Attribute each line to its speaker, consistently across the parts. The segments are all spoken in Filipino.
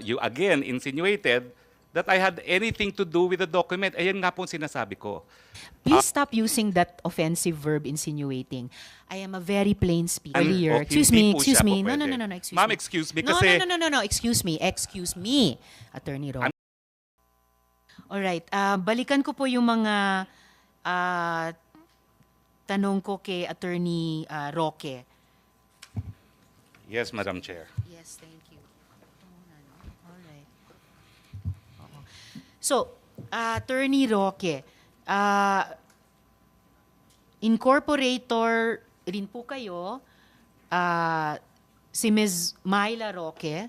Speaker 1: You again insinuated that I had anything to do with the document. Ayan nga po ang sinasabi ko.
Speaker 2: Please stop using that offensive verb insinuating. I am a very plain speaker here.
Speaker 1: oh,
Speaker 2: Excuse me, excuse me. No, no, no, no, no, excuse
Speaker 1: Ma'am,
Speaker 2: me.
Speaker 1: excuse me
Speaker 2: no,
Speaker 1: kasi-
Speaker 2: No, no, no, no, no, excuse me. Excuse me, Attorney Ro. Alright, ah, balikan ko po yung mga ah, tanong ko kay Attorney ah, Roque.
Speaker 1: Yes, Madam Chair.
Speaker 2: Yes, thank you. Alright. Oo. So, uh, Attorney Roque, uh, incorporator rin po kayo, uh, si Ms. Myla Roque,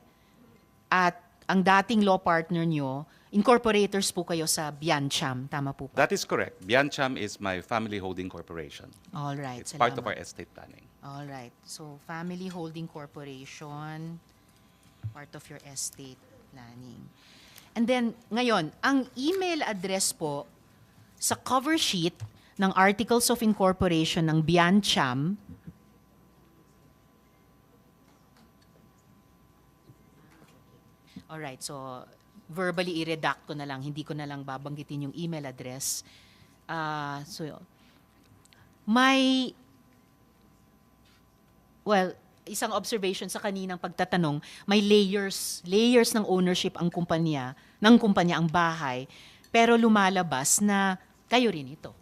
Speaker 2: at ang dating law partner nyo, incorporators po kayo sa Biancham. Tama po ba?
Speaker 1: That is correct. Biancham is my family holding corporation.
Speaker 2: All right.
Speaker 1: It's part of
Speaker 2: salamat.
Speaker 1: our estate planning.
Speaker 2: All right. So, Family Holding Corporation, part of your estate planning. And then, ngayon, ang email address po sa cover sheet ng Articles of Incorporation ng Biancham, Alright, so verbally i-redact ko na lang, hindi ko na lang babanggitin yung email address. Ah, so, may Well, isang observation sa kaninang pagtatanong, may layers, layers ng ownership ang kumpanya, ng kumpanya ang bahay, pero lumalabas na kayo rin ito.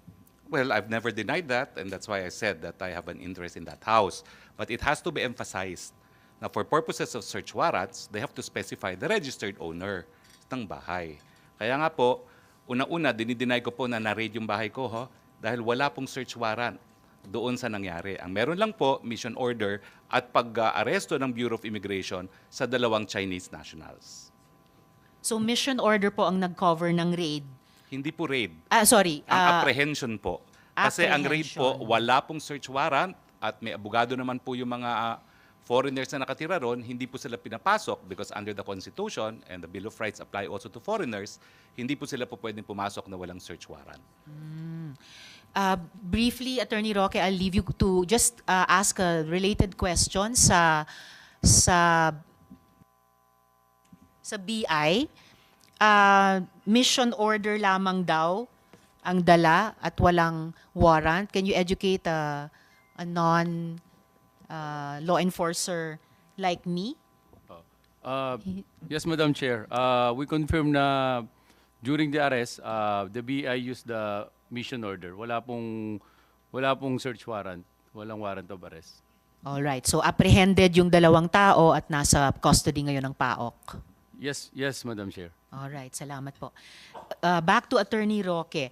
Speaker 1: Well, I've never denied that, and that's why I said that I have an interest in that house. But it has to be emphasized na for purposes of search warrants, they have to specify the registered owner ng bahay. Kaya nga po, una-una, dinideny ko po na na-raid yung bahay ko, ho, dahil wala pong search warrant doon sa nangyari. Ang meron lang po, mission order at pag-aresto ng Bureau of Immigration sa dalawang Chinese nationals.
Speaker 2: So mission order po ang nag-cover ng raid.
Speaker 1: Hindi po raid.
Speaker 2: Ah, sorry.
Speaker 1: Ang
Speaker 2: ah,
Speaker 1: apprehension po. Kasi ang raid po,
Speaker 2: apprehension.
Speaker 1: wala pong search warrant at may abogado naman po yung mga ah, foreigners na nakatira ron, hindi po sila pinapasok because under the Constitution and the Bill of Rights apply also to foreigners, hindi po sila po pwedeng pumasok na walang search warrant.
Speaker 2: Uh, briefly, Attorney Roque, I'll leave you to just uh, ask a related question sa sa sa BI. Uh, mission order lamang daw ang dala at walang warrant. Can you educate a, a non uh, law enforcer like me?
Speaker 3: Uh, yes, Madam Chair. Uh, we confirm na during the arrest, uh, the BI used the mission order. Wala pong wala pong search warrant. Walang warrant of arrest.
Speaker 2: All right. So apprehended yung dalawang tao at nasa custody ngayon ng PAOK.
Speaker 3: Yes, yes, Madam Chair.
Speaker 2: All right, salamat po. Uh, back to Attorney Roque.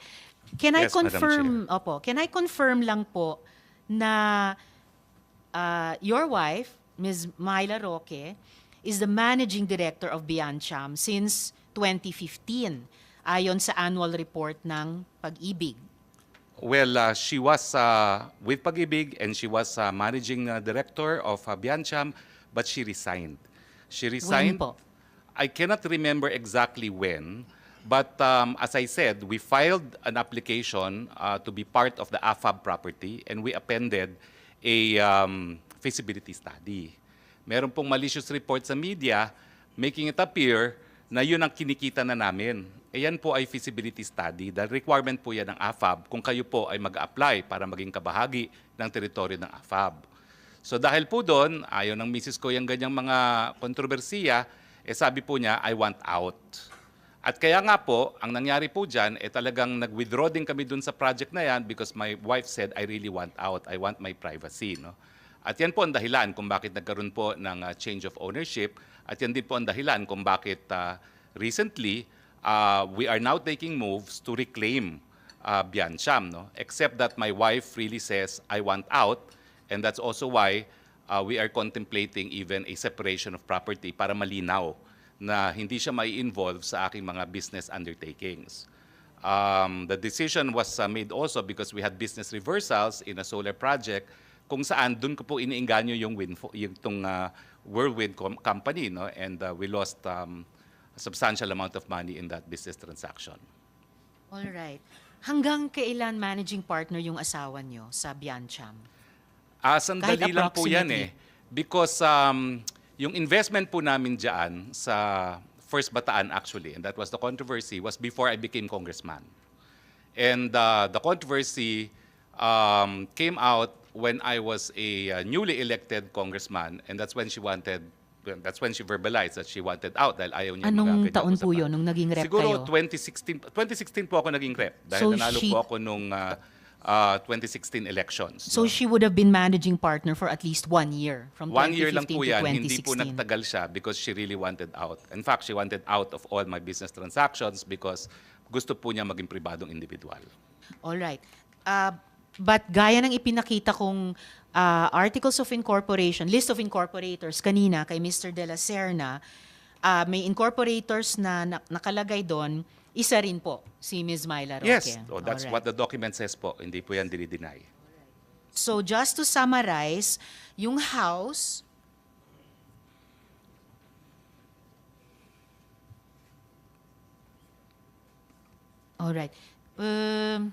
Speaker 2: Can I
Speaker 1: Yes, Madam
Speaker 2: confirm, opo, can I confirm lang po na uh, your wife, Ms. Myla Roque, is the managing director of Biancham since 2015 ayon sa annual report ng Pag-ibig.
Speaker 1: Well, uh, she was uh, with Pag-ibig and she was uh, managing uh, director of uh, Biancham, but she resigned. She
Speaker 2: When
Speaker 1: resigned.
Speaker 2: po?
Speaker 1: I cannot remember exactly when, but um, as I said, we filed an application uh, to be part of the AFAB property and we appended a um, feasibility study. Meron pong malicious report sa media making it appear na yun ang kinikita na namin. E yan po ay feasibility study. Dahil requirement po yan ng AFAB kung kayo po ay mag-apply para maging kabahagi ng teritoryo ng AFAB. So dahil po doon, ayaw ng misis ko yung ganyang mga kontrobersiya, eh sabi po niya, I want out. At kaya nga po, ang nangyari po dyan, eh talagang nag-withdraw din kami dun sa project na yan because my wife said, I really want out. I want my privacy. No? At yan po ang dahilan kung bakit nagkaroon po ng uh, change of ownership. At yan din po ang dahilan kung bakit uh, recently, uh, we are now taking moves to reclaim uh, Biancham. No? Except that my wife really says, I want out. And that's also why uh, we are contemplating even a separation of property para malinaw na hindi siya may involve sa aking mga business undertakings. Um, the decision was uh, made also because we had business reversals in a solar project kung saan doon ko po iniinganyo yung, wind, yung tong, uh, whirlwind com- company no? and uh, we lost um, a substantial amount of money in that business transaction.
Speaker 2: All right. Hanggang kailan managing partner yung asawa nyo sa Biancham?
Speaker 1: Ah, sandali lang po yan eh. Because um, Yung investment po namin dyan sa First Bataan actually, and that was the controversy, was before I became congressman. And uh, the controversy um, came out when I was a uh, newly elected congressman, and that's when she wanted, that's when she verbalized that she wanted out dahil ayaw niya
Speaker 2: Anong taon po yun, nung naging rep
Speaker 1: Siguro
Speaker 2: kayo?
Speaker 1: 2016, 2016 po ako naging rep dahil
Speaker 2: So
Speaker 1: nanalo
Speaker 2: she-
Speaker 1: po ako nung uh, uh, 2016 elections.
Speaker 2: So she would have been managing partner for at least one year, from
Speaker 1: One
Speaker 2: 2015
Speaker 1: year lang po
Speaker 2: to
Speaker 1: yan, hindi po
Speaker 2: 2016.
Speaker 1: nagtagal siya because she really wanted out. In fact, she wanted out of all my business transactions because gusto po niya maging pribadong individual.
Speaker 2: All right. Uh, but gaya ng ipinakita kong uh, Articles of Incorporation, List of Incorporators kanina kay Mr. De La Serna, uh, may incorporators na, na- nakalagay doon, isa rin po si Ms. Myla Roque.
Speaker 1: Yes, oh, that's
Speaker 2: Alright.
Speaker 1: what the document says po. Hindi po yan dinideny.
Speaker 2: So just to summarize, yung house All right. Um,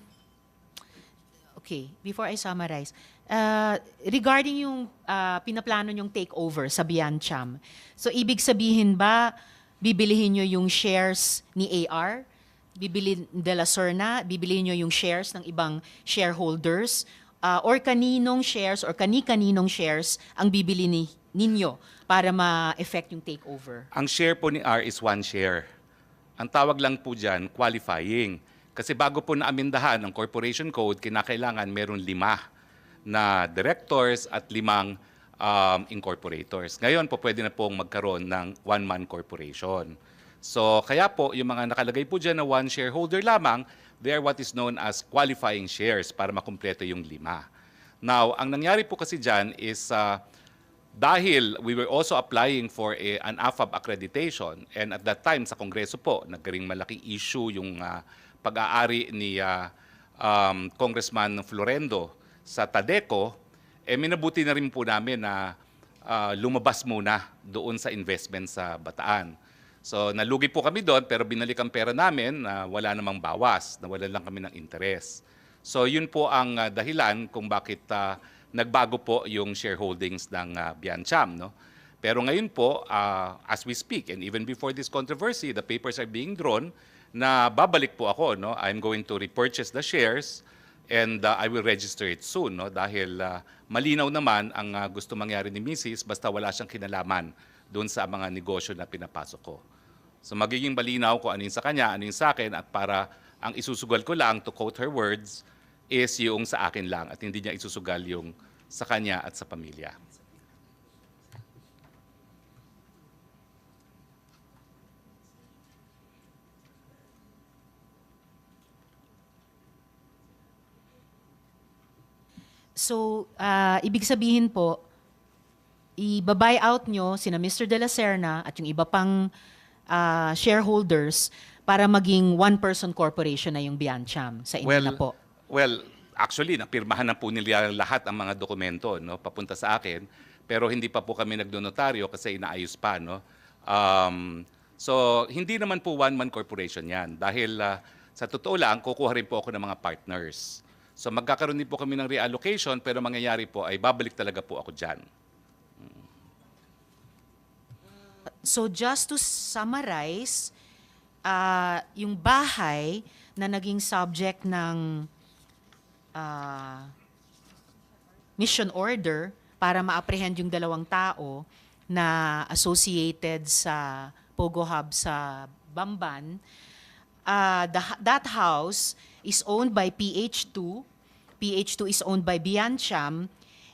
Speaker 2: okay, before I summarize, uh, regarding yung uh, pinaplano yung takeover sa Biancham, so ibig sabihin ba, bibilihin nyo yung shares ni AR? Bibili de la Serna? Bibilihin nyo yung shares ng ibang shareholders? Uh, or kaninong shares or kani-kaninong shares ang bibili ni, ninyo para ma-effect yung takeover?
Speaker 1: Ang share po ni R is one share. Ang tawag lang po dyan, qualifying. Kasi bago po naamindahan ang corporation code, kinakailangan meron lima na directors at limang um, incorporators. Ngayon po pwede na pong magkaroon ng one-man corporation. So kaya po yung mga nakalagay po dyan na one shareholder lamang, they are what is known as qualifying shares para makumpleto yung lima. Now, ang nangyari po kasi dyan is uh, dahil we were also applying for a, an AFAB accreditation and at that time sa Kongreso po, nagkaring malaking issue yung ah, pag-aari ni ah, um, Congressman Florendo sa Tadeco, eh minabuti na rin po namin na ah, lumabas muna doon sa investment sa Bataan. So nalugi po kami doon pero binalik ang pera namin na wala namang bawas, na wala lang kami ng interest. So yun po ang ah, dahilan kung bakit ah, nagbago po yung shareholdings ng uh, Biancham. No? Pero ngayon po, ah, as we speak, and even before this controversy, the papers are being drawn na babalik po ako. No? I'm going to repurchase the shares and ah, I will register it soon. No? Dahil ah, malinaw naman ang ah, gusto mangyari ni Mrs. basta wala siyang kinalaman doon sa mga negosyo na pinapasok ko. So magiging malinaw kung ano sa kanya, ano sa akin, at para ang isusugal ko lang, to quote her words, is yung sa akin lang at hindi niya isusugal yung sa kanya at sa pamilya.
Speaker 2: So, ah, ibig sabihin po, i-buy out nyo sina Mr. De La Serna at yung iba pang ah, shareholders para maging one-person corporation na yung Biancham sa inyo na po.
Speaker 1: well, actually, napirmahan na po nila lahat ang mga dokumento no, papunta sa akin. Pero hindi pa po kami nagdonotaryo kasi inaayos pa. No? Um, so, hindi naman po one-man corporation yan. Dahil ah, sa totoo lang, kukuha rin po ako ng mga partners. So, magkakaroon din po kami ng reallocation, pero mangyayari po ay babalik talaga po ako dyan.
Speaker 2: So just to summarize, ah, yung bahay na naging subject ng ah, mission order para ma-apprehend yung dalawang tao na associated sa Pogo Hub sa Bamban, ah, the- that house is owned by PH2. PH2 is owned by Biancham.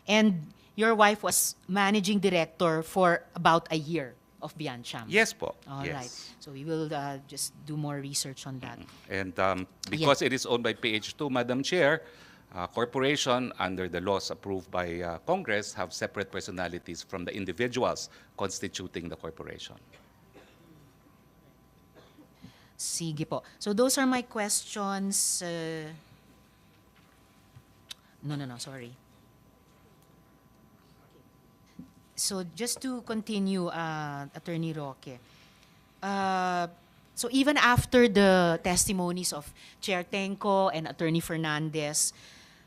Speaker 2: And your wife was managing director for about a year of Biancham.
Speaker 1: Yes po.
Speaker 2: All
Speaker 1: yes.
Speaker 2: right. So we will uh, just do more research on that.
Speaker 1: And um, because it is owned by PH2, Madam Chair, uh, corporation under the laws approved by uh, Congress have separate personalities from the individuals constituting the corporation.
Speaker 2: Sige po. So those are my questions. uh, no, no, no, sorry. So just to continue, uh, Attorney Roque, uh, so even after the testimonies of Chair Tenko and Attorney Fernandez,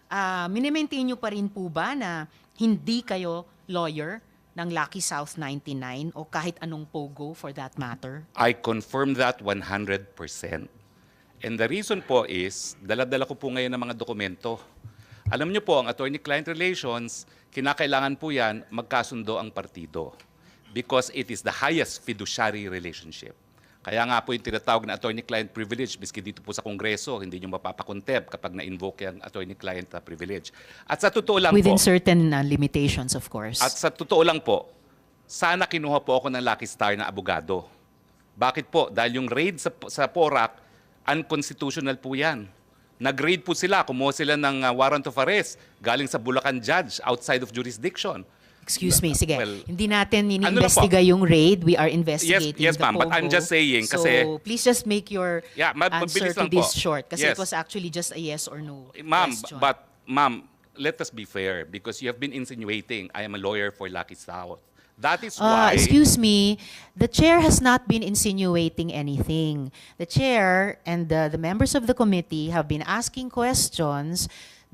Speaker 2: uh, minimaintain nyo pa rin po ba na hindi kayo lawyer ng Lucky South 99 o kahit anong pogo for that matter?
Speaker 1: I confirm that 100%. And the reason po is, dala-dala ko po ngayon ng mga dokumento. Alam niyo po, ang attorney-client relations, kinakailangan po yan magkasundo ang partido. Because it is the highest fiduciary relationship. Kaya nga po yung tinatawag na attorney-client privilege, miski dito po sa Kongreso, hindi nyo mapapakontep kapag na-invoke yung attorney-client uh, privilege. At sa totoo lang
Speaker 2: Within
Speaker 1: po,
Speaker 2: certain uh, limitations, of course.
Speaker 1: at sa totoo lang po, sana kinuha po ako ng Lucky Star na abogado. Bakit po? Dahil yung raid sa, sa PORAC, unconstitutional po yan. Nag-raid po sila, kumuha sila ng uh, warrant of arrest galing sa Bulacan judge outside of jurisdiction.
Speaker 2: Excuse me, sige.
Speaker 1: well,
Speaker 2: Hindi natin
Speaker 1: ano
Speaker 2: iniimbestiga yung raid. We are investigating
Speaker 1: yes,
Speaker 2: the
Speaker 1: ma'am, but I'm just saying
Speaker 2: so,
Speaker 1: kasi-
Speaker 2: please just make your
Speaker 1: Yeah, ma-
Speaker 2: answer to this
Speaker 1: po.
Speaker 2: short. Kasi it
Speaker 1: Yes.
Speaker 2: was actually just a yes or no
Speaker 1: Ma'am, but ma'am, let us be fair because you have been insinuating I am a lawyer for Lucky South. That is
Speaker 2: Uh,
Speaker 1: why...
Speaker 2: excuse me, the chair has not been insinuating anything. The chair and the, the members of the committee have been asking questions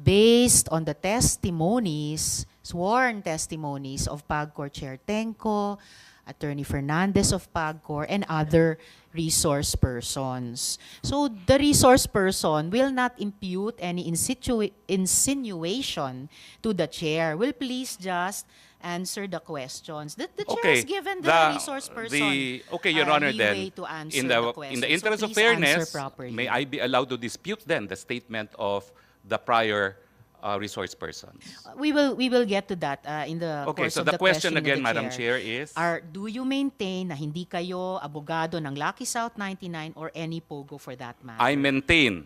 Speaker 2: based on the testimonies, sworn testimonies of PAGCOR Chair Tenko, Attorney Fernandez of PAGCOR, and other resource persons. So the resource person will not impute any insinuation to the chair. Will please just answer the questions. The, the chair has given the, resource person
Speaker 1: the- okay, Your
Speaker 2: uh,
Speaker 1: Honor, then,
Speaker 2: to answer
Speaker 1: in
Speaker 2: the,
Speaker 1: the,
Speaker 2: questions.
Speaker 1: in the
Speaker 2: So
Speaker 1: interest of
Speaker 2: please answer
Speaker 1: fairness, may I be allowed to dispute then the statement of the prior uh, resource persons?
Speaker 2: we will we will get to that uh, in the
Speaker 1: Okay,
Speaker 2: course
Speaker 1: so
Speaker 2: of
Speaker 1: the
Speaker 2: the
Speaker 1: question again,
Speaker 2: the
Speaker 1: Madam Chair, is
Speaker 2: Are, do you maintain na hindi kayo abogado ng Lucky South 99 or any POGO for that matter?
Speaker 1: I maintain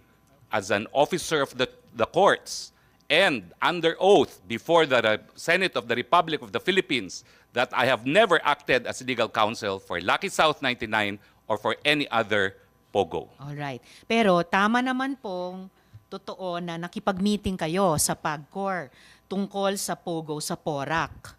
Speaker 1: as an officer of the, the courts and under oath before the Senate of the Republic of the Philippines that I have never acted as legal counsel for Lucky South 99 or for any other POGO.
Speaker 2: Alright. Pero tama naman pong totoo na nakipag-meeting kayo sa PAGCOR tungkol sa POGO sa PORAC.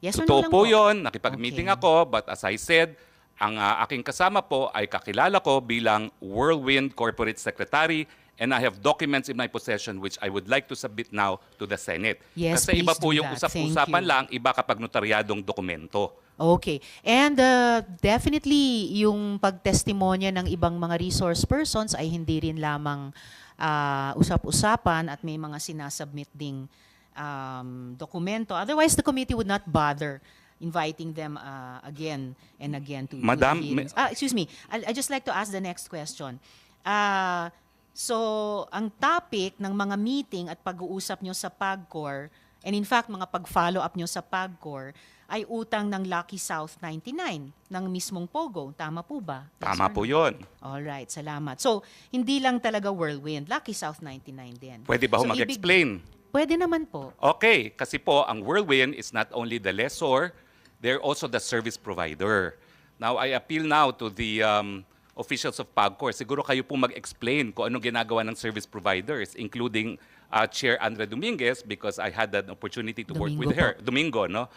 Speaker 2: Yes or no
Speaker 1: Totoo
Speaker 2: lang
Speaker 1: po yun, nakipag-meeting
Speaker 2: Okay.
Speaker 1: ako, but as I said, ang ah, aking kasama po ay kakilala ko bilang Whirlwind Corporate Secretary and I have documents in my possession which I would like to submit now to the Senate.
Speaker 2: Yes,
Speaker 1: Kasi iba po yung usap-usapan lang, iba kapag notaryadong dokumento.
Speaker 2: Okay. And uh, definitely, yung pagtestimonya ng ibang mga resource persons ay hindi rin lamang ah, usap-usapan at may mga sinasubmit ding um, dokumento. Otherwise, the committee would not bother inviting them uh, again and again to, to the
Speaker 1: Madam,
Speaker 2: hearings. Ah, excuse me. I, I just like to ask the next question. Ah, so, ang topic ng mga meeting at pag-uusap nyo sa PAGCOR, and in fact, mga pag-follow up nyo sa PAGCOR, ay utang ng Lucky South 99 ng mismong Pogo. Tama po ba? Yes
Speaker 1: Tama po yun.
Speaker 2: Alright, salamat. So, hindi lang talaga Whirlwind, Lucky South 99 din.
Speaker 1: Pwede ba
Speaker 2: So,
Speaker 1: mag-explain?
Speaker 2: Pwede naman po.
Speaker 1: Okay, kasi po ang Whirlwind is not only the lessor, they're also the service provider. Now, I appeal now to the um, officials of PAGCOR. Siguro kayo po mag-explain kung anong ginagawa ng service providers, including uh, Chair Andrea Dominguez because I had an opportunity to work with
Speaker 2: Domingo
Speaker 1: her. Domingo, no?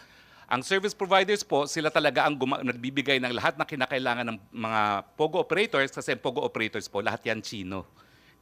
Speaker 1: Ang service providers po, sila talaga ang nagbibigay ng lahat na kinakailangan ng mga POGO operators kasi POGO operators po, lahat yan Chino.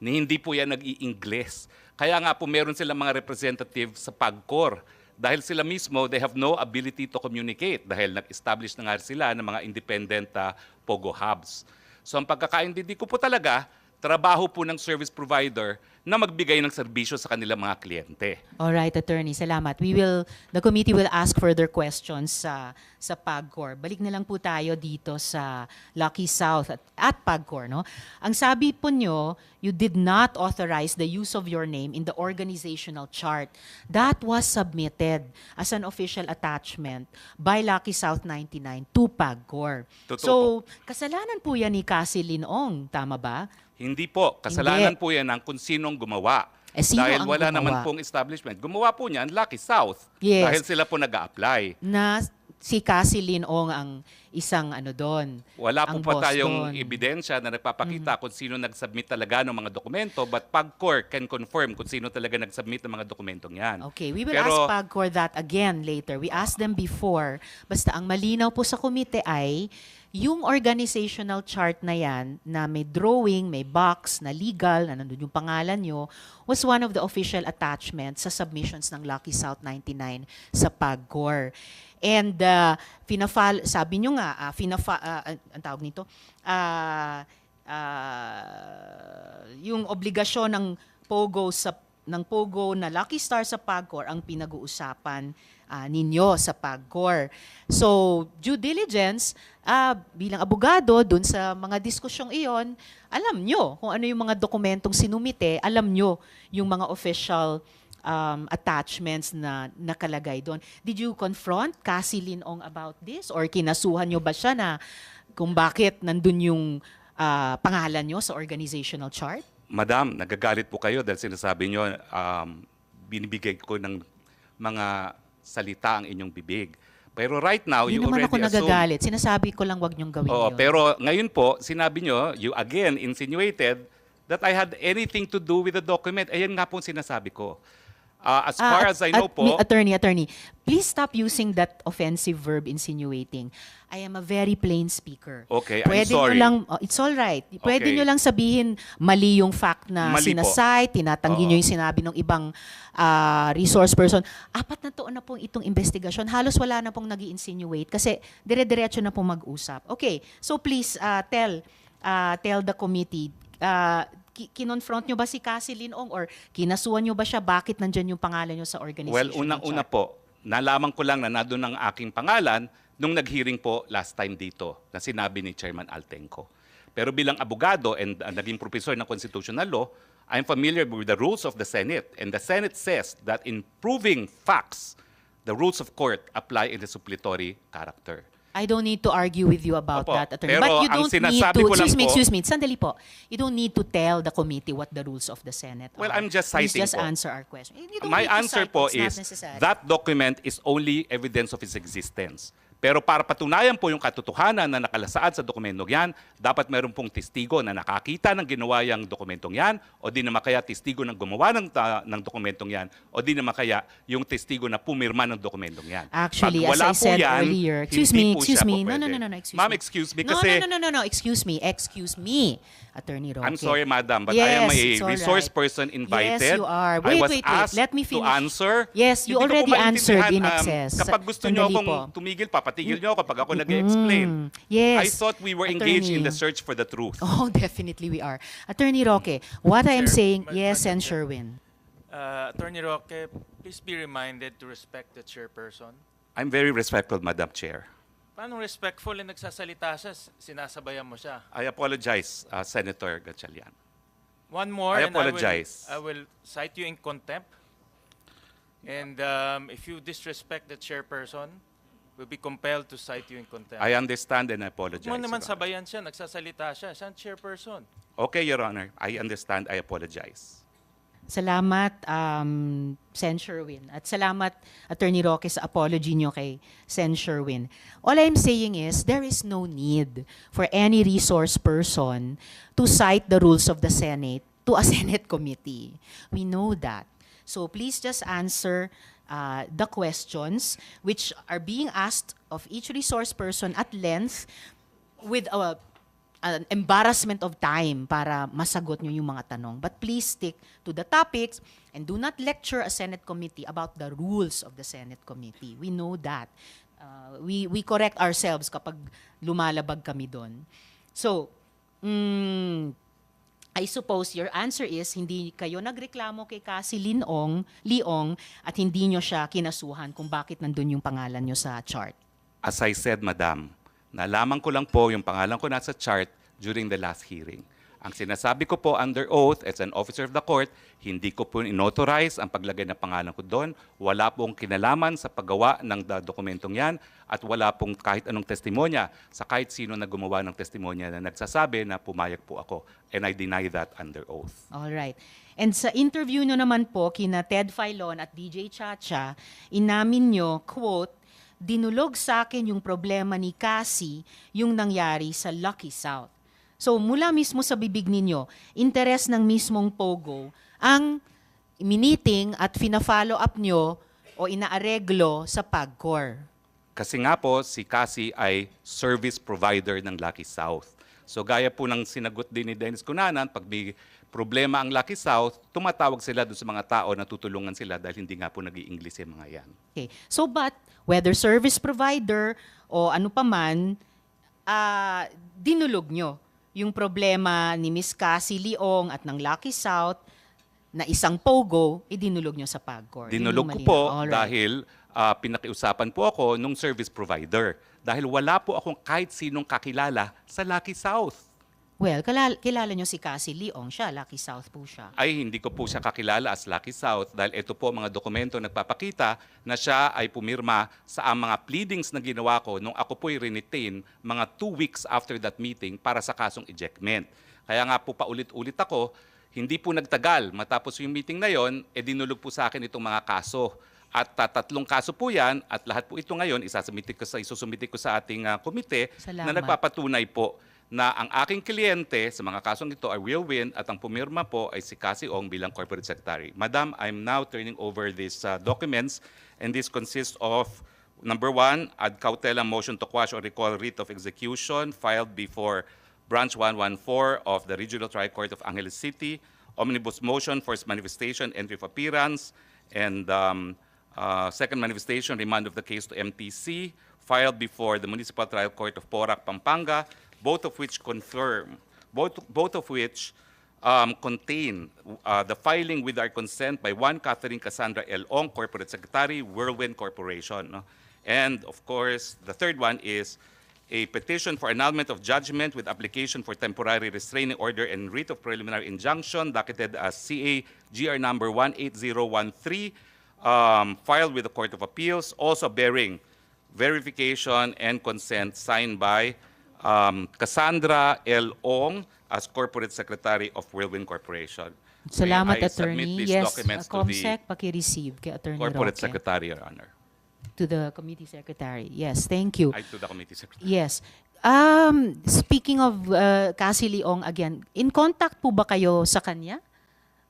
Speaker 1: Ni hindi po yan nag-i-Ingles. Kaya nga po meron silang mga representative sa PAGCOR. Dahil sila mismo, they have no ability to communicate dahil nag-establish na nga sila ng mga independent ah, POGO hubs. So ang pagkakaintindi ko po talaga, trabaho po ng service provider na magbigay ng serbisyo sa kanilang mga kliyente.
Speaker 2: Alright, attorney, salamat. We will, the committee will ask further questions sa, sa PAGCOR. Balik na lang po tayo dito sa Lucky South at, at PAGCOR. No? Ang sabi po nyo, you did not authorize the use of your name in the organizational chart. That was submitted as an official attachment by Lucky South 99 to PAGCOR.
Speaker 1: Totoo
Speaker 2: so, kasalanan po yan ni Cassie Linong, tama ba?
Speaker 1: Hindi po. Kasalanan
Speaker 2: Hindi.
Speaker 1: po yan ng kung sinong gumawa.
Speaker 2: Eh, sino
Speaker 1: Dahil
Speaker 2: ang
Speaker 1: wala
Speaker 2: gumawa?
Speaker 1: naman pong establishment. Gumawa po niyan Lucky South.
Speaker 2: Yes.
Speaker 1: Dahil sila po nag apply
Speaker 2: na si Cassie Linong ang isang ano doon.
Speaker 1: Wala po
Speaker 2: ang
Speaker 1: pa tayong
Speaker 2: doon.
Speaker 1: ebidensya na nagpapakita kung sino nag-submit talaga ng mga dokumento but PAGCOR can confirm kung sino talaga nag-submit ng mga dokumentong yan.
Speaker 2: Okay, we will
Speaker 1: Pero-
Speaker 2: ask PAGCOR that again later. We asked them before. Basta ang malinaw po sa komite ay yung organizational chart na yan na may drawing, may box na legal, na nandun yung pangalan nyo, was one of the official attachments sa submissions ng Lucky South 99 sa PAGCOR. And uh, pinafal, sabi nyo nga, uh, finafa, an- ang tawag nito, ah, ah, yung obligasyon ng POGO sa ng POGO na Lucky Star sa PAGCOR ang pinag-uusapan ah, ninyo sa PAGCOR. So, due diligence, ah, bilang abogado, dun sa mga diskusyong iyon, alam nyo kung ano yung mga dokumentong sinumite, alam nyo yung mga official um, attachments na nakalagay doon. Did you confront Cassie Linong about this? Or kinasuhan nyo ba siya na kung bakit nandun yung ah, pangalan nyo sa organizational chart?
Speaker 1: Madam, nagagalit po kayo dahil sinasabi nyo, um, binibigay ko ng mga salita ang inyong bibig. Pero right now,
Speaker 2: Hindi
Speaker 1: you
Speaker 2: naman
Speaker 1: already
Speaker 2: ako
Speaker 1: assume...
Speaker 2: nagagalit. Sinasabi ko lang wag niyong gawin
Speaker 1: Oo,
Speaker 2: yun.
Speaker 1: pero ngayon po, sinabi nyo, you again insinuated that I had anything to do with the document. Ayan nga po ang sinasabi ko. Uh, as
Speaker 2: Ah,
Speaker 1: far
Speaker 2: at-
Speaker 1: as I know
Speaker 2: at-
Speaker 1: po,
Speaker 2: attorney, attorney, please stop using that offensive verb insinuating. I am a very plain speaker.
Speaker 1: Okay, I'm
Speaker 2: Pwede
Speaker 1: sorry.
Speaker 2: Nyo lang, oh, it's all right. Pwede
Speaker 1: Okay.
Speaker 2: nyo lang sabihin mali yung fact na
Speaker 1: Mali po.
Speaker 2: sinasite, tinatanggi
Speaker 1: Oo.
Speaker 2: nyo yung sinabi ng ibang ah, resource person. Apat na taon na pong itong investigasyon. Halos wala na pong nag insinuate kasi dire-diretso na pong mag-usap. Okay, so please ah, tell ah, tell the committee ki- kinonfront nyo ba si Cassie Linong or kinasuhan nyo ba siya bakit nandyan yung pangalan nyo sa organization?
Speaker 1: well, unang-una po, nalaman ko lang na nandun ang aking pangalan nung nag-hearing po last time dito na sinabi ni Chairman Altenco. Pero bilang abogado and uh, naging professor ng constitutional law, I'm familiar with the rules of the Senate. And the Senate says that in proving facts, the rules of court apply in the suppletory character.
Speaker 2: I don't need to argue with you about
Speaker 1: Opo.
Speaker 2: that, attorney.
Speaker 1: Pero
Speaker 2: But you
Speaker 1: ang
Speaker 2: don't need
Speaker 1: sinasabi
Speaker 2: to,
Speaker 1: ko lang
Speaker 2: excuse me,
Speaker 1: po-
Speaker 2: excuse me, sandali po. You don't need to tell the committee what the rules of the Senate
Speaker 1: Well,
Speaker 2: are.
Speaker 1: I'm just
Speaker 2: Please
Speaker 1: citing
Speaker 2: just
Speaker 1: po.
Speaker 2: answer our question. You don't
Speaker 1: My
Speaker 2: need to
Speaker 1: answer
Speaker 2: cite,
Speaker 1: po
Speaker 2: it's not
Speaker 1: is
Speaker 2: necessary.
Speaker 1: that document is only evidence of its existence. Pero para patunayan po yung katotohanan na nakalasaad sa dokumentong yan, dapat meron pong testigo na nakakita ng ginawa yung dokumentong yan, o di naman kaya testigo ng gumawa ng, ta- ng dokumentong yan, o di naman kaya yung testigo na pumirma ng dokumentong yan.
Speaker 2: Actually,
Speaker 1: Pag
Speaker 2: as
Speaker 1: wala
Speaker 2: I said
Speaker 1: yan,
Speaker 2: earlier, excuse me, excuse me. No, no, no, no, no, excuse
Speaker 1: Ma'am, excuse me kasi...
Speaker 2: No, no, no, no, no, excuse me, excuse me, Attorney Roque.
Speaker 1: I'm sorry, madam, but I am
Speaker 2: Yes,
Speaker 1: a resource
Speaker 2: right.
Speaker 1: person invited.
Speaker 2: Yes, you are.
Speaker 1: I
Speaker 2: Wait,
Speaker 1: was
Speaker 2: wait, wait.
Speaker 1: asked
Speaker 2: Let me
Speaker 1: to
Speaker 2: finish.
Speaker 1: answer.
Speaker 2: Yes, you
Speaker 1: Hindi
Speaker 2: already answered in
Speaker 1: um,
Speaker 2: excess.
Speaker 1: kapag gusto niyo
Speaker 2: Sandali
Speaker 1: akong
Speaker 2: po.
Speaker 1: tumigil, papatigil niyo ako kapag ako nag-explain.
Speaker 2: Mm, yes.
Speaker 1: I thought we were engaged in the search for the truth.
Speaker 2: Oh, definitely we are. Attorney Roque, what I am saying,
Speaker 4: Ma-
Speaker 2: yes,
Speaker 4: Madam
Speaker 2: and
Speaker 4: Chair.
Speaker 2: Sherwin.
Speaker 4: Uh, Attorney Roque, please be reminded to respect the chairperson.
Speaker 1: I'm very respectful, Madam Chair.
Speaker 4: Paano respectful na nagsasalita siya, s- sinasabayan mo siya?
Speaker 1: I apologize, uh, Senator Gatchalian.
Speaker 4: One more,
Speaker 1: I
Speaker 4: and
Speaker 1: apologize.
Speaker 4: I will, I will cite you in contempt. And um, if you disrespect the chairperson, we'll be compelled to cite you in contempt.
Speaker 1: I understand and I apologize.
Speaker 4: Huwag mo naman
Speaker 1: Your Honor.
Speaker 4: sabayan siya, nagsasalita siya. Siya ang chairperson.
Speaker 1: Okay, Your Honor. I understand. I apologize.
Speaker 2: Salamat, um, Sen Sherwin. At salamat, Attorney Roque, sa apology nyo kay Sen Sherwin. All I'm saying is, there is no need for any resource person to cite the rules of the Senate to a Senate committee. We know that. So please just answer uh, the questions which are being asked of each resource person at length with a an embarrassment of time para masagot nyo yung mga tanong. But please stick to the topics and do not lecture a Senate committee about the rules of the Senate committee. We know that. Uh, we, we correct ourselves kapag lumalabag kami doon. So, mm, I suppose your answer is hindi kayo nagreklamo kay Cassie Linong, Liong at hindi nyo siya kinasuhan kung bakit nandun yung pangalan nyo sa chart.
Speaker 1: As I said, Madam, nalaman ko lang po yung pangalan ko nasa chart during the last hearing. Ang sinasabi ko po under oath as an officer of the court, hindi ko po inauthorize ang paglagay ng pangalan ko doon. Wala pong kinalaman sa paggawa ng dokumentong yan at wala pong kahit anong testimonya sa kahit sino na gumawa ng testimonya na nagsasabi na pumayag po ako. And I deny that under oath.
Speaker 2: All right. And sa interview nyo naman po kina Ted Filon at DJ Chacha, inamin nyo, quote, dinulog sa akin yung problema ni Cassie, yung nangyari sa Lucky South. So mula mismo sa bibig ninyo, interes ng mismong Pogo ang miniting at fina-follow up nyo o inaareglo sa PAGCOR.
Speaker 1: Kasi nga po, si Cassie ay service provider ng Lucky South. So gaya po ng sinagot din ni Dennis Cunanan, pag may problema ang Lucky South, tumatawag sila doon sa mga tao na tutulungan sila dahil hindi nga po nag english yung mga yan.
Speaker 2: Okay. So but whether service provider o ano pa man, ah, dinulog nyo yung problema ni Miss Cassie Leong at ng Lucky South na isang pogo, idinulog nyo sa PAGCOR.
Speaker 1: Dinulog ko po
Speaker 2: Alright.
Speaker 1: dahil ah, pinakiusapan po ako nung service provider. Dahil wala po akong kahit sinong kakilala sa Lucky South.
Speaker 2: Well, kilala, kilala nyo si Cassie Leong. Siya, Lucky South po siya.
Speaker 1: ay hindi ko po siya kakilala as Lucky South dahil ito po mga dokumento nagpapakita na siya ay pumirma sa mga pleadings na ginawa ko nung ako po'y renetain mga two weeks after that meeting para sa kasong ejectment. Kaya nga po paulit-ulit ako, hindi po nagtagal. Matapos yung meeting na yon, eh dinulog po sa akin itong mga kaso. At ah, tatlong kaso po yan, at lahat po ito ngayon, isasumiti ko sa, isusumiti ko sa ating ah, komite na
Speaker 2: Salamat.
Speaker 1: nagpapatunay po na ang aking kliyente sa mga kasong ito ay will win at ang pumirma po ay si Cassie Ong bilang corporate secretary. Madam, I'm now turning over these uh, documents and this consists of number one, ad cautela motion to quash or recall writ of execution filed before branch 114 of the Regional Trial Court of Angeles City, omnibus motion for its manifestation, entry of appearance, and um, uh, second manifestation, remand of the case to MTC, filed before the Municipal Trial Court of Porac, Pampanga, both of which confirm, both, both of which um, contain uh, the filing with our consent by one Catherine Cassandra L. Ong, Corporate Secretary, Whirlwind Corporation. And of course, the third one is a petition for annulment of judgment with application for temporary restraining order and writ of preliminary injunction, docketed as CA GR number 18013, um, filed with the Court of Appeals, also bearing verification and consent signed by um, Cassandra L. Ong as Corporate Secretary of Whirlwind Corporation.
Speaker 2: Salamat,
Speaker 1: May I submit
Speaker 2: Attorney.
Speaker 1: these
Speaker 2: Yes,
Speaker 1: documents to the
Speaker 2: Comsec, paki-receive kay Attorney
Speaker 1: Corporate
Speaker 2: Roque.
Speaker 1: Secretary, Your Honor.
Speaker 2: To the Committee Secretary. Yes, thank you.
Speaker 1: I to the Committee Secretary.
Speaker 2: Yes. Um, speaking of uh, Cassie Leong again, in contact po ba kayo sa kanya?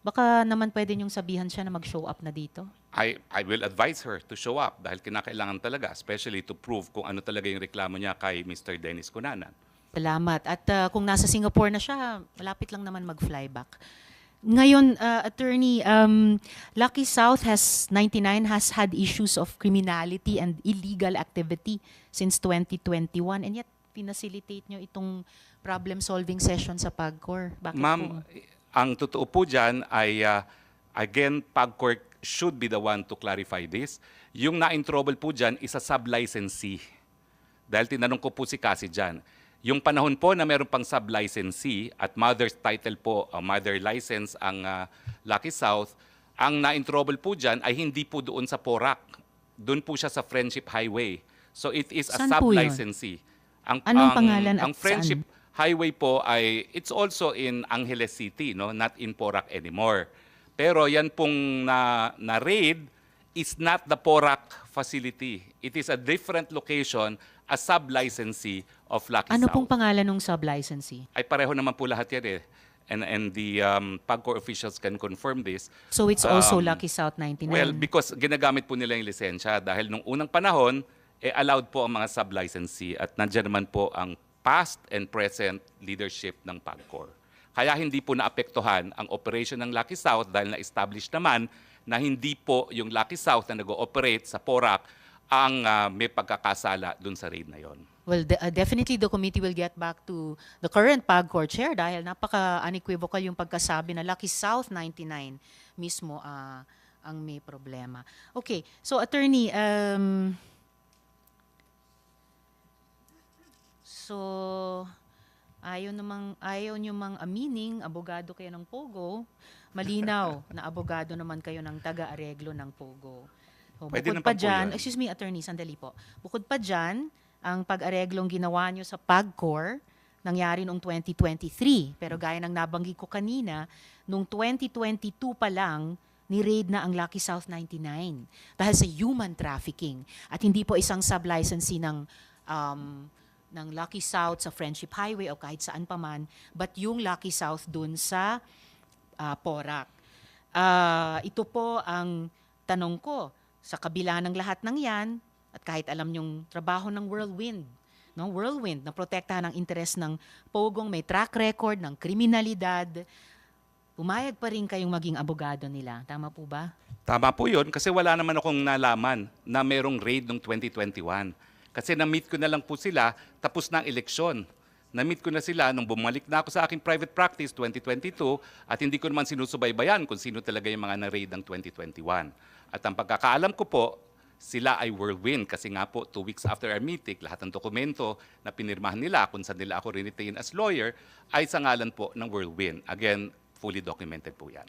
Speaker 2: Baka naman pwede niyong sabihan siya na mag-show up na dito.
Speaker 1: I, I will advise her to show up dahil kinakailangan talaga, especially to prove kung ano talaga yung reklamo niya kay Mr. Dennis Cunanan.
Speaker 2: Salamat. At uh, kung nasa Singapore na siya, malapit lang naman mag-fly back. Ngayon, uh, attorney, um, Lucky South has 99 has had issues of criminality and illegal activity since 2021 and yet pinacilitate nyo itong problem-solving session sa PAGCOR. Bakit po?
Speaker 1: Ang totoo po dyan ay, uh, again, PAGCORP should be the one to clarify this. Yung na-in-trouble po dyan is a sub-licensee. Dahil tinanong ko po si Cassie dyan. Yung panahon po na meron pang sub-licensee at mother's title po, uh, mother license ang uh, Lucky South, ang na-in-trouble po dyan ay hindi po doon sa Porac. Doon po siya sa Friendship Highway. So it is a
Speaker 2: Saan
Speaker 1: sub-licensee. Ang,
Speaker 2: Anong
Speaker 1: ang-
Speaker 2: pangalan
Speaker 1: ang Friendship? Highway po ay it's also in Angeles City, no, not in Porac anymore. Pero yan pong na, na raid is not the Porac facility. It is a different location, a sub-licensee of Lucky
Speaker 2: Ano
Speaker 1: South.
Speaker 2: pong pangalan ng sub-licensee?
Speaker 1: ay pareho naman po lahat yan eh. And, and the um, PAGCOR officials can confirm this.
Speaker 2: So it's also
Speaker 1: Um,
Speaker 2: Lucky South 99?
Speaker 1: Well, because ginagamit po nila yung lisensya dahil nung unang panahon, eh, allowed po ang mga sub-licensee at nandiyan naman po ang past and present leadership ng PAGCOR. Kaya hindi po naapektuhan ang operation ng Lucky South dahil na-establish naman na hindi po yung Lucky South na nag-ooperate sa Porac ang ah, may pagkakasala dun sa raid na yon.
Speaker 2: Well, de- uh, definitely the committee will get back to the current PAGCOR chair dahil napaka-unequivocal yung pagkasabi na Lucky South 99 mismo ah, ang may problema. Okay, so attorney, um, so ayaw namang ayaw nyo mang amining abogado kayo ng Pogo, malinaw na abogado naman kayo ng taga-areglo ng Pogo. So,
Speaker 1: Pwede
Speaker 2: bukod pa dyan, excuse me, attorney, sandali po. Bukod pa dyan, ang pag-areglong ginawa nyo sa PAGCOR, nangyari noong 2023. Pero gaya ng nabanggit ko kanina, noong 2022 pa lang, ni-raid na ang Lucky South 99 dahil sa human trafficking at hindi po isang sub-licensee ng um, ng Lucky South sa Friendship Highway o kahit saan pa man, but yung Lucky South dun sa ah, Porac. Ah, ito po ang tanong ko. Sa kabila ng lahat ng yan, at kahit alam yung trabaho ng Whirlwind, no? Whirlwind, na protektahan ang interes ng Pogong, may track record ng kriminalidad, pumayag pa rin kayong maging abogado nila. Tama po ba?
Speaker 1: Tama po yun kasi wala naman akong nalaman na merong raid noong 2021. Kasi na-meet ko na lang po sila tapos na ang eleksyon. Na-meet ko na sila nung bumalik na ako sa aking private practice 2022 at hindi ko naman sinusubaybayan kung sino talaga yung mga na-raid ng 2021. At ang pagkakaalam ko po, sila ay whirlwind kasi nga po two weeks after our meeting, lahat ng dokumento na pinirmahan nila kung saan nila ako rinitain as lawyer ay sa ngalan po ng whirlwind. Again, fully documented po yan.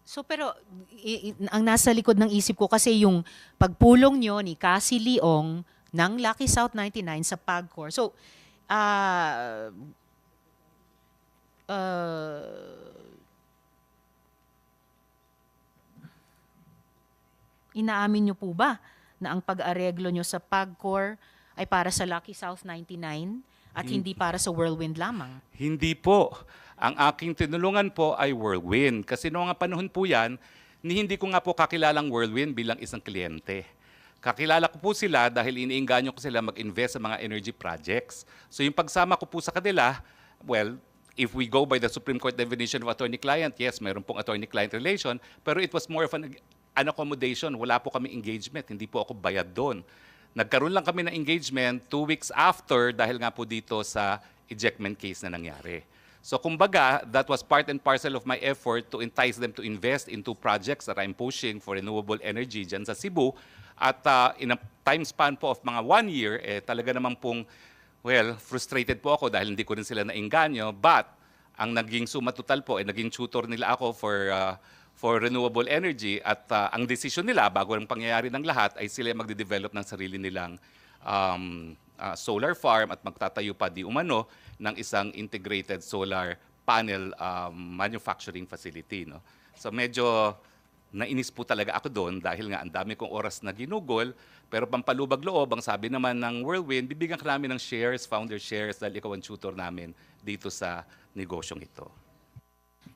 Speaker 2: So pero i- i- ang nasa likod ng isip ko kasi yung pagpulong nyo ni Cassie Leong ng Lucky South 99 sa PAGCOR. So, ah uh, inaamin nyo po ba na ang pag-areglo nyo sa PAGCOR ay para sa Lucky South 99 at hindi para sa Whirlwind lamang?
Speaker 1: Hindi po. Ang aking tinulungan po ay Whirlwind. Kasi noong nga panahon po yan, ni hindi ko nga po kakilalang Whirlwind bilang isang kliyente. Kakilala ko po sila dahil iniinganyo ko sila mag-invest sa mga energy projects. So yung pagsama ko po sa kanila, well, if we go by the Supreme Court definition of attorney-client, yes, mayroon pong attorney-client relation, pero it was more of an, an accommodation. Wala po kami engagement, hindi po ako bayad doon. Nagkaroon lang kami ng engagement two weeks after dahil nga po dito sa ejectment case na nangyari. So kumbaga, that was part and parcel of my effort to entice them to invest into projects that I'm pushing for renewable energy dyan sa Cebu. At uh, in a time span po of mga one year, eh, talaga naman pong, well, frustrated po ako dahil hindi ko rin sila nainganyo. But ang naging suma total po, eh, naging tutor nila ako for uh, for renewable energy at uh, ang desisyon nila bago ang pangyayari ng lahat ay sila magde-develop ng sarili nilang um, uh, solar farm at magtatayo pa di umano ng isang integrated solar panel um, manufacturing facility. No? So medyo nainis po talaga ako doon dahil nga ang dami kong oras na ginugol. Pero pampalubag loob, ang sabi naman ng Whirlwind, bibigyan ka namin ng shares, founder shares, dahil ikaw ang tutor namin dito sa negosyong ito.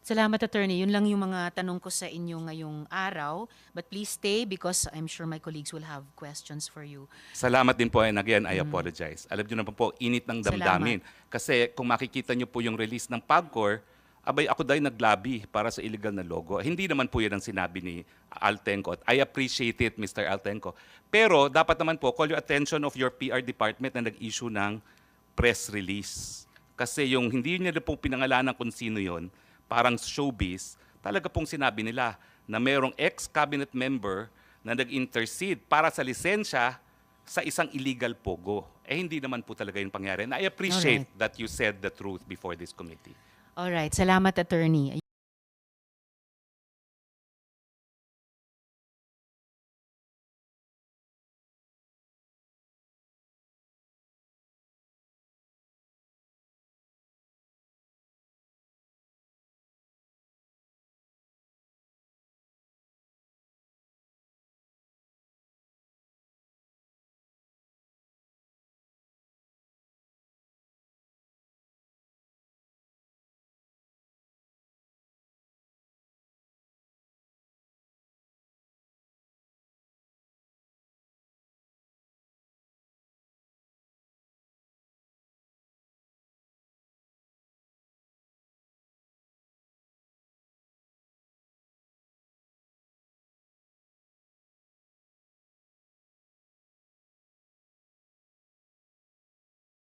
Speaker 2: Salamat, attorney. Yun lang yung mga tanong ko sa inyo ngayong araw. But please stay because I'm sure my colleagues will have questions for you.
Speaker 1: Salamat din po and again, I apologize. Alam niyo naman po, init ng damdamin. Kasi kung makikita niyo po yung release ng PAGCOR, abay ako dahil naglabi para sa illegal na logo. Hindi naman po yan ang sinabi ni Altenco. I appreciate it, Mr. Altenco. Pero dapat naman po, call your attention of your PR department na nag-issue ng press release. Kasi yung hindi niya na po pinangalanan kung sino yon, parang showbiz, talaga pong sinabi nila na mayroong ex-cabinet member na nag-intercede para sa lisensya sa isang illegal pogo. Eh hindi naman po talaga yung pangyari. And I appreciate that you said the truth before this committee.
Speaker 2: All right. Salamat, attorney.